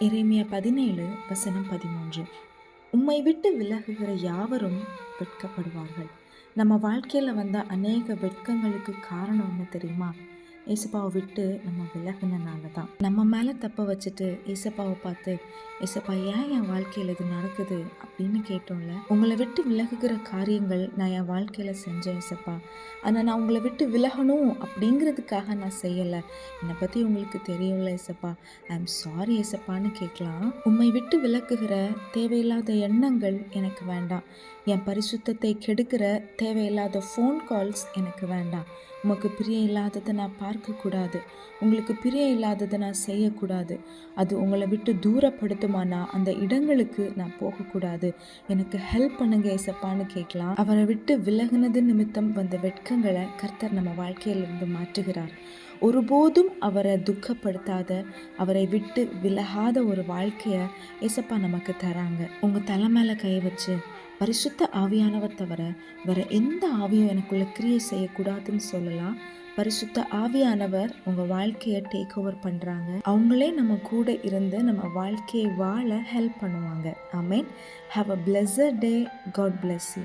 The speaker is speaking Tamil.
இறைமைய பதினேழு வசனம் பதிமூன்று. உம்மை விட்டு விலகுகிற யாவரும் வெட்கப்படுவார்கள். நம்ம வாழ்க்கையில் வந்த அநேக வெட்கங்களுக்கு காரணம் என்ன தெரியுமா? ஏசப்பாவை விட்டு நம்ம விலகுனனால தான். நம்ம மேலே தப்பை வச்சுட்டு ஏசப்பாவை பார்த்து ஏசப்பா ஏன் என் வாழ்க்கையில் இது நடக்குது? அப்படின்னு கேட்டோம்ல. உங்களை விட்டு விலகுகிற காரியங்கள் நான் என் வாழ்க்கையில் செஞ்சேன் ஏசப்பா. ஆனால் நான் உங்களை விட்டு விலகணும் அப்படிங்கிறதுக்காக நான் செய்யலை. என்னை பற்றி உங்களுக்கு தெரியும்ல ஏசப்பா. ஐ எம் சாரி ஏசப்பான்னு கேட்கலாம். உம்மை விட்டு விலக்குகிற தேவையில்லாத எண்ணங்கள் எனக்கு வேண்டாம். என் பரிசுத்தத்தை கெடுக்கிற தேவையில்லாத ஃபோன் கால்ஸ் எனக்கு வேண்டாம். உமக்கு பிரியம் இல்லாததை நான் பார்க்கக்கூடாது. உங்களுக்கு பிரிய இல்லாததை நான் செய்யக்கூடாது. அது உங்களை விட்டு தூரப்படுத்துமானா அந்த இடங்களுக்கு நான் போகக்கூடாது. எனக்கு ஹெல்ப் பண்ணுங்க ஏசப்பான்னு கேட்கலாம். அவரை விட்டு விலகுனது நிமித்தம் வந்த வெட்கங்களை கர்த்தர் நம்ம வாழ்க்கையிலிருந்து மாற்றுகிறார். ஒருபோதும் அவரை துக்கப்படுத்தாத அவரை விட்டு விலகாத ஒரு வாழ்க்கையை ஏசப்பா நமக்கு தராங்க. உங்கள் தலை மேலே கை வச்சு பரிசுத்த ஆவியானவர் தவிர வேற எந்த ஆவியும் எனக்குள்ள கிரியை செய்யக்கூடாதுன்னு சொல்லலாம். பரிசுத்த ஆவியானவர் உங்கள் வாழ்க்கையை டேக் ஓவர் பண்ணுறாங்க அவங்களே நம்ம கூட இருந்து நம்ம வாழ்க்கையை வாழ ஹெல்ப் பண்ணுவாங்க. I mean have a pleasure day God bless you